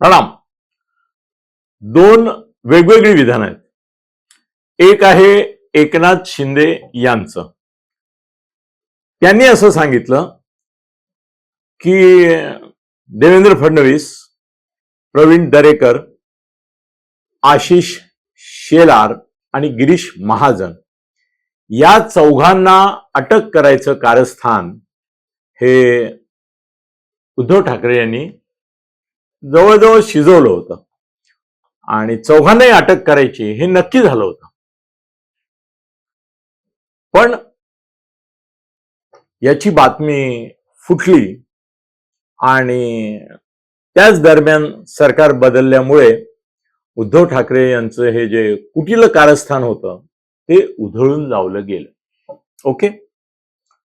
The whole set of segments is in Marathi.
प्रणाम. दोन वेगवेगळी विधान आहेत. एक आहे एकनाथ शिंदे यांचं. त्यांनी असं सांगितलं की देवेंद्र फडणवीस प्रवीण दरेकर आशिष शेलार आणि गिरीश महाजन या चौघांना अटक करायचं कारस्थान हे उद्धव ठाकरे यांनी जवळजवळ शिजवलं होतं. आणि चौघांनाही अटक करायची हे नक्की झालं होतं. पण याची बातमी फुटली आणि त्याच दरम्यान सरकार बदलल्यामुळे उद्धव ठाकरे यांचं हे जे कुटील कारस्थान होतं ते उधळून लावलं गेलं. ओके?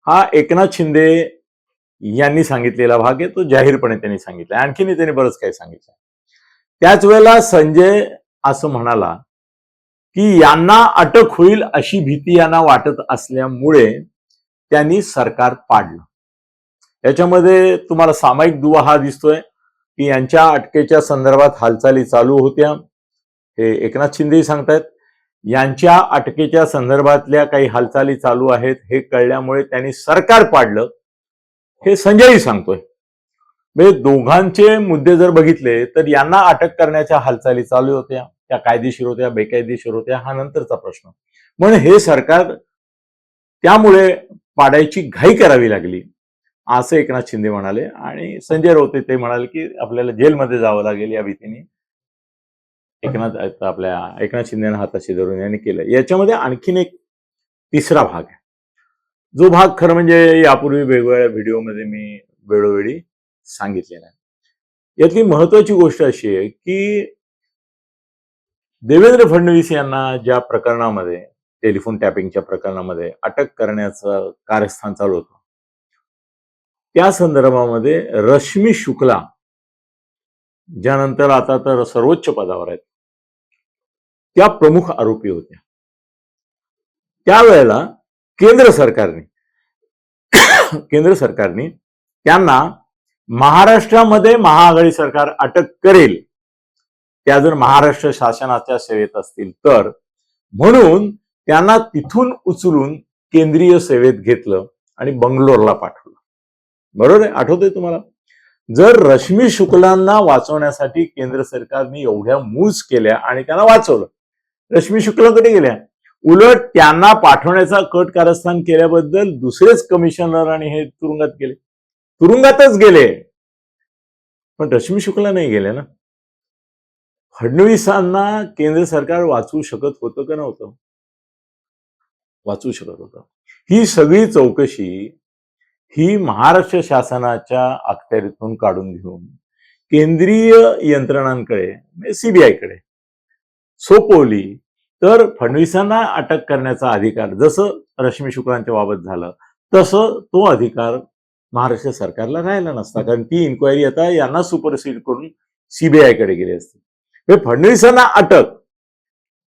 हा एकनाथ शिंदे यांनी सांगितलेला भाग आहे तो जाहीरपणे त्यांनी सांगितला आणखीनही त्यांनी बरंच काही सांगितलं त्याच वेळेला संजय असं म्हणाला की यांना अटक होईल अशी भीती यांना वाटत असल्यामुळे त्यांनी सरकार पाडलं. याच्यामध्ये तुम्हाला सामायिक दुवा हा दिसतोय की यांच्या अटकेच्या संदर्भात हालचाली चालू होत्या. हे एकनाथ शिंदेही सांगतायत. यांच्या अटकेच्या संदर्भातल्या काही हालचाली चालू आहेत हे कळल्यामुळे त्यांनी सरकार पाडलं. हे संजयही सांगतोय. म्हणजे दोघांचे मुद्दे जर बघितले तर यांना अटक करण्याच्या हालचाली चालू होत्या त्या कायदेशीर होत्या बेकायदेशीर होत्या हा नंतरचा प्रश्न. म्हणून हे सरकार त्यामुळे पाडायची घाई करावी लागली. असं एकनाथ शिंदे म्हणाले आणि संजय राऊत ते म्हणाले की आपल्याला जेलमध्ये जावं लागेल या भीतीने. एकनाथ आपल्या एकनाथ शिंदेना हाताशी धरून यांनी केलं. याच्यामध्ये आणखीन एक तिसरा भाग आहे. जो भाग खरं म्हणजे यापूर्वी वेगवेगळ्या व्हिडिओमध्ये मी वेळोवेळी सांगितलेला आहे. यातली महत्वाची गोष्ट अशी आहे की देवेंद्र फडणवीस यांना ज्या प्रकरणामध्ये टेलिफोन टॅपिंगच्या प्रकरणामध्ये अटक करण्याचं कार्यस्थान चालू होतं त्या संदर्भामध्ये रश्मी शुक्ला ज्यानंतर आता तर सर्वोच्च पदावर आहेत त्या प्रमुख आरोपी होत्या. त्यावेळेला केंद्र सरकारने केंद्र सरकारने त्यांना महाराष्ट्रामध्ये महाआघाडी सरकार अटक करेल. त्या जर महाराष्ट्र शासनाच्या सेवेत असतील तर. म्हणून त्यांना तिथून उचलून केंद्रीय सेवेत घेतलं आणि बंगलोरला पाठवलं. बरोबर आहे? आठवतंय तुम्हाला? जर रश्मी शुक्लांना वाचवण्यासाठी केंद्र सरकारने एवढ्या मूज केल्या आणि त्यांना वाचवलं. रश्मी शुक्ला कुठे गेल्या? उलट त्यांना पाठवण्याचा कट कारस्थान केल्याबद्दल दुसरेच कमिशनर आणि हे तुरुंगात गेले. तुरुंगातच गेले. पण रश्मी शुक्ला नाही गेले ना? फडणवीसांना केंद्र सरकार वाचवू शकत होतं का नव्हतं? वाचू शकत होतं. ही सगळी चौकशी ही महाराष्ट्र शासनाच्या अखत्यारीतून काढून घेऊन केंद्रीय यंत्रणांकडे म्हणजे सीबीआयकडे सोपवली. तर फडणवीसांना अटक करण्याचा अधिकार जसं रश्मी शुक्लांच्या बाबत झालं तसं तो अधिकार महाराष्ट्र सरकारला राहिला नसता. कारण ती इन्क्वायरी आता यांना सुपरसीड करून सीबीआयकडे गेली असते. फडणवीसांना अटक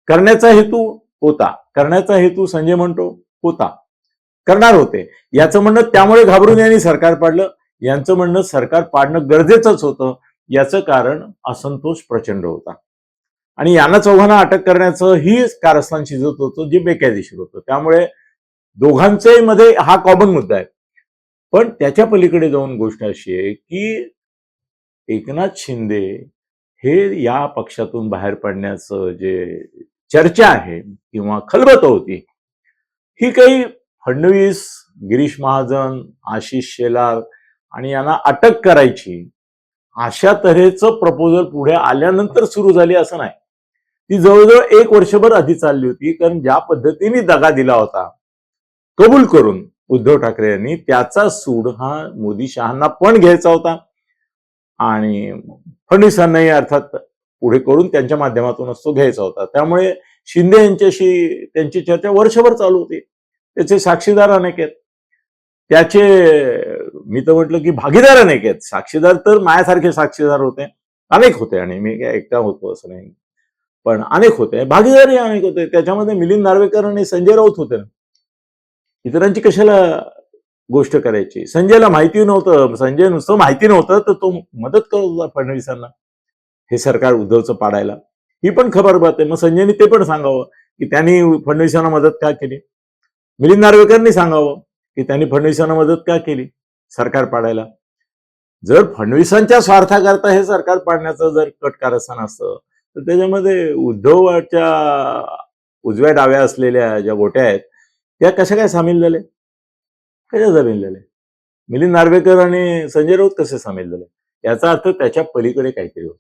करण्याचा हेतू होता. करण्याचा हेतू संजय म्हणतो होता. करणार होते. याचं म्हणणं त्यामुळे घाबरून यांनी सरकार पाडलं. यांचं म्हणणं सरकार पाडणं गरजेचंच होतं. याचं कारण असंतोष प्रचंड होता. आणि यांना चौघांना अटक करण्याचं ही कारस्थान शिजत होतं जे बेकायदेशीर होतं. त्यामुळे दोघांचे मध्ये हा कॉमन मुद्दा आहे. पण त्याच्या पलीकडे जाऊन गोष्ट अशी आहे की एकनाथ शिंदे हे या पक्षातून बाहेर पडण्याचं जे चर्चा आहे किंवा खलबत होती ही काही फडणवीस गिरीश महाजन आशिष शेलार आणि यांना अटक करायची अशा तऱ्हेचं प्रपोजल पुढे आल्यानंतर सुरू झाली असं नाही. ती जवळजवळ एक वर्षभर आधी चालली होती कारण ज्या पद्धतीने दगा दिला होता कबूल करून उद्धव ठाकरे यांनी त्याचा सूड हा मोदी शहांना पण घ्यायचा होता. आणि फडणवीसांनाही अर्थात पुढे करून त्यांच्या माध्यमातूनच तो घ्यायचा होता. त्यामुळे शिंदे यांच्याशी त्यांची चर्चा वर्षभर चालू होती. त्याचे साक्षीदार अनेक आहेत. त्याचे मी तर म्हटलं की भागीदार अनेक आहेत. साक्षीदार तर माझ्यासारखे साक्षीदार होते. अनेक होते आणि मी काय एकटा होतो असं नाही. पण अनेक होते. भागीदारी अनेक होते. त्याच्यामध्ये मिलिंद नार्वेकर आणि संजय राऊत होते ना. इतरांची कशाला गोष्ट करायची? संजयला माहिती नव्हतं. संजय नुसतं माहिती नव्हतं तर तो मदत करत होता फडणवीसांना. हे सरकार उद्धवचं पाडायला. ही पण खबर बात आहे. मग संजयनी ते पण सांगावं की त्यांनी फडणवीसांना मदत का केली? मिलिंद नार्वेकरनी सांगावं की त्यांनी फडणवीसांना मदत का केली? सरकार पाडायला. जर फडणवीसांच्या स्वार्थाकरता हे सरकार पाडण्याचं जर कट कारस्थान असतं तर त्याच्यामध्ये उद्धवाच्या उजव्या डाव्या असलेल्या ज्या गोट्या आहेत त्या कशा काय सामील झाल्या कशा सामील झाल्या मिलिंद नार्वेकर आणि संजय राऊत कसे सामील झाले? याचा अर्थ त्याच्या पलीकडे काहीतरी होतं.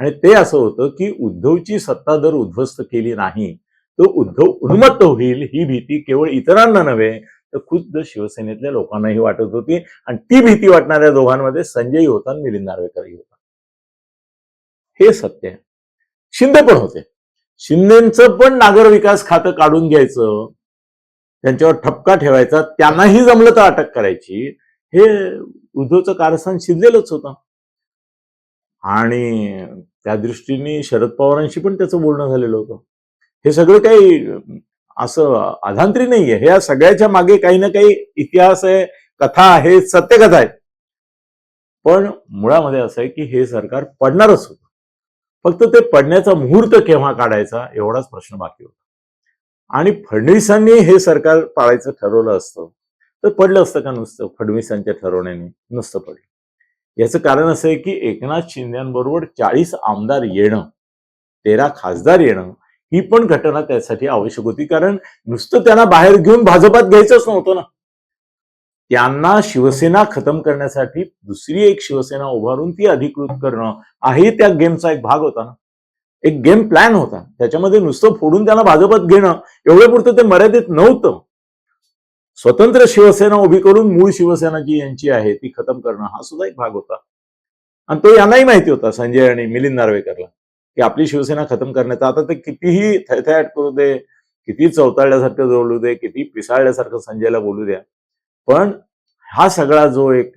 आणि ते असं होतं की उद्धवची सत्ता जर उद्ध्वस्त केली नाही तर उद्धव उन्मत्त होईल ही भीती केवळ इतरांना नव्हे तर खुद्द शिवसेनेतल्या लोकांनाही वाटत होती. आणि ती भीती वाटणाऱ्या दोघांमध्ये संजय होता आणि मिलिंद नार्वेकरही होता. हे सत्य आहे. शिंदे पण होते. शिंदेचं पण नागर विकास खातं काढून घ्यायचं त्यांच्यावर ठपका ठेवायचा त्यांनाही जमलं तर अटक करायची. हे उद्धवचं कारस्थान शिजलेलंच होतं. आणि त्या दृष्टीने शरद पवारांशी पण त्याचं बोलणं झालेलं होतं. हे सगळं काही असं अधांतरी नाहीये हे या सगळ्याच्या मागे काही ना काही इतिहास आहे कथा आहे सत्यकथा आहे. पण मुळामध्ये असं आहे की हे सरकार पडणारच होतं. फक्त ते पडण्याचा मुहूर्त केव्हा काढायचा एवढाच प्रश्न बाकी होता. आणि फडणवीसांनी हे सरकार पाळायचं ठरवलं असतं तर पडलं असतं का नुसतं? फडणवीसांच्या ठरवण्याने नुसतं पडलं. याचं कारण असं आहे की एकनाथ शिंदेबरोबर चाळीस आमदार येणं तेरा खासदार येणं ही पण घटना त्यासाठी आवश्यक होती. कारण नुसतं त्यांना बाहेर घेऊन भाजपात घ्यायचंच नव्हतं ना. त्यांना शिवसेना खतम करण्यासाठी दुसरी एक शिवसेना उभारून ती अधिकृत करणं हाही त्या गेमचा एक भाग होता ना. एक गेम प्लॅन होता. त्याच्यामध्ये नुसतं फोडून त्यांना भाजपात घेणं एवढे पुरतं ते मर्यादित नव्हतं. स्वतंत्र शिवसेना उभी करून मूळ शिवसेना जी यांची आहे ती खतम करणं हा सुद्धा एक भाग होता. आणि तो यांनाही माहिती होता संजय आणि मिलिंद नार्वेकरला की आपली शिवसेना खतम करण्याचा आता ते कितीही थैथयाट करू दे किती चवताळल्यासारखं बोलू दे किती पिसाळल्यासारखं संजयला बोलू द्या पण हा सगळा जो एक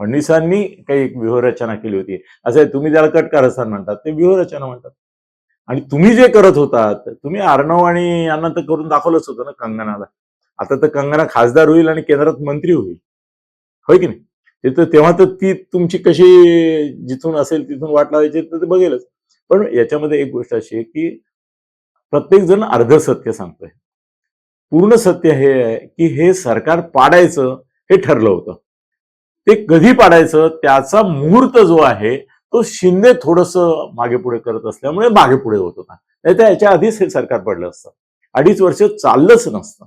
फडणवीसांनी काही एक व्यूहरचना केली होती असं आहे, तुम्ही ज्याला कट कारस्थान म्हणतात ते व्यूहरचना म्हणतात. आणि तुम्ही जे करत होतात तुम्ही अर्णव आणि यांना तर करून दाखवलंच होतं ना कंगनाला. आता तर कंगना खासदार होईल आणि केंद्रात मंत्री होईल. होय की नाही? ते तर तेव्हा तर ती तुमची कशी जिथून असेल तिथून वाट लावायची तर ते बघेलच. पण याच्यामध्ये एक गोष्ट अशी आहे की प्रत्येक जण अर्ध सत्य सांगतोय. पूर्ण सत्य हे आहे की हे सरकार पाडायचं हे ठरलं होतं. ते कधी पाडायचं त्याचा मुहूर्त जो आहे तो शिंदे थोडस मागे पुढे करत असल्यामुळे मागे पुढे होत होता. नाही तर याच्या आधीच हे सरकार पडलं असतं. अडीच वर्ष चाललंच नसतं.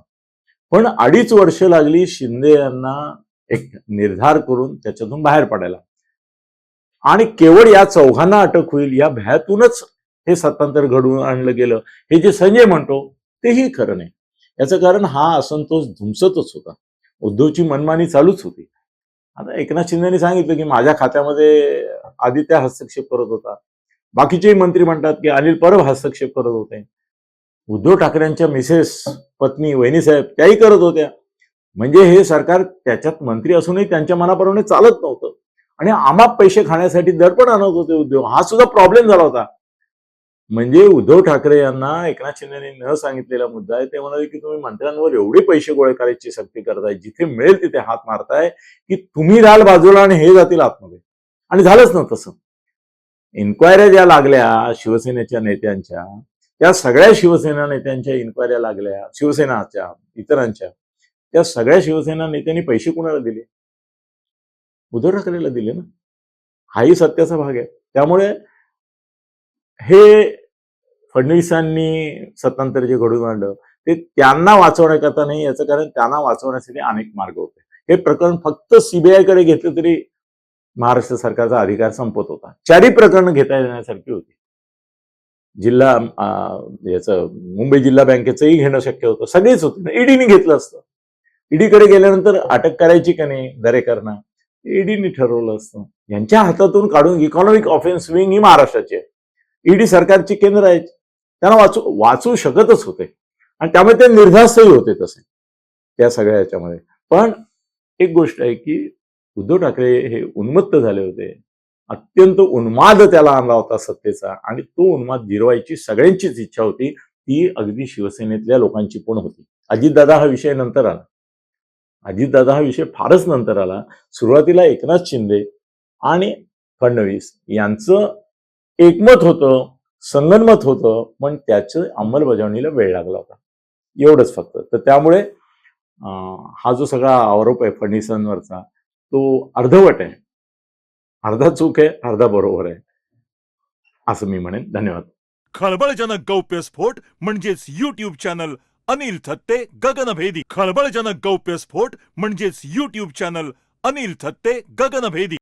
पण अडीच वर्ष लागली शिंदे यांना एक निर्धार करून त्याच्यातून बाहेर पडायला. आणि केवळ या चौघांना अटक होईल या भयातूनच हे सत्तांतर घडवून आणलं गेलं. हे जे संजय म्हणतो तेही खरं नाही. याचं कारण हा असंतोष धुमसतच होता. उद्धवची मनमानी चालूच होती. आता एकनाथ शिंदेने सांगितलं की माझ्या खात्यामध्ये आदित्य हस्तक्षेप करत होता. बाकीचेही मंत्री म्हणतात की अनिल परब हस्तक्षेप करत होते. उद्धव ठाकरेंच्या मिसेस पत्नी वहिनीसाहेब त्याही करत होत्या. म्हणजे हे सरकार त्याच्यात मंत्री असूनही त्यांच्या मनाप्रमाणे चालत नव्हतं. आणि आमाप पैसे खाण्यासाठी दडपण आणत होते उद्योग हा सुद्धा प्रॉब्लेम झाला होता. म्हणजे उद्धव ठाकरे यांना एकनाथ शिंदेने न सांगितलेला मुद्दा आहे ते म्हणाले की तुम्ही मंत्र्यांवर एवढे पैसे गोळे करायची सक्ती करताय जिथे मिळेल तिथे हात मारताय की तुम्ही राल बाजूला आणि हे जातील आतमध्ये. आणि झालंच ना तसं. इन्क्वायऱ्या ज्या लागल्या शिवसेनेच्या नेत्यांच्या त्या सगळ्या शिवसेना नेत्यांच्या इन्क्वायऱ्या लागल्या शिवसेनाच्या इतरांच्या त्या सगळ्या शिवसेना नेत्यांनी पैसे कुणाला दिले? उद्धव ठाकरेला दिले ना. हाही सत्याचा भाग आहे. त्यामुळे हे फडणवीसांनी सत्तांतर जे घडून आणलं ते त्यांना वाचवण्याकरता नाही याचं कारण त्यांना वाचवण्यासाठी अनेक मार्ग होते. हे प्रकरण फक्त सीबीआयकडे घेतलं तरी महाराष्ट्र सरकारचा अधिकार संपत होता. चारही प्रकरणं घेता येण्यासारखी होती. जिल्हा याचं मुंबई जिल्हा बँकेचंही घेणं शक्य होतं. सगळेच होते. ना ईडीने घेतलं असतं. ईडीकडे गेल्यानंतर अटक करायची का नाही दरेकरना? ईडीने ठरवलं असतं. यांच्या हातातून काढून इकॉनॉमिक ऑफेन्स विंग ही महाराष्ट्राची आहे. ईडी सरकारची केंद्र आहेत. त्यांना वाचू वाचू शकतच होते. आणि त्यामुळे ते निर्धास्तही होते तसे त्या सगळ्या याच्यामध्ये. पण एक गोष्ट आहे की उद्धव ठाकरे हे उन्मत्त झाले होते. अत्यंत उन्माद त्याला आणला होता सत्तेचा आणि तो उन्माद जिरवायची सगळ्यांचीच इच्छा होती. ती अगदी शिवसेनेतल्या लोकांची पण होती. अजितदादा हा विषय नंतर आला. अजितदादा हा विषय फारच नंतर आला. सुरुवातीला एकनाथ शिंदे आणि फडणवीस यांचं एकमत होतं संगनमत होतं पण त्याचं अंमलबजावणीला वेळ लागला होता. एवढंच फक्त. तर त्यामुळे हा जो सगळा आरोप आहे फडणवीसांवरचा तो अर्धवट आहे. अर्धा चूक आहे अर्धा बरोबर आहे. असं मी म्हणेन. धन्यवाद. खळबळजनक गौप्यस्फोट म्हणजेच युट्यूब चॅनल अनिल थत्ते गगनभेदी. खळबळजनक गौप्यस्फोट म्हणजेच युट्यूब चॅनल अनिल थत्ते गगनभेदी.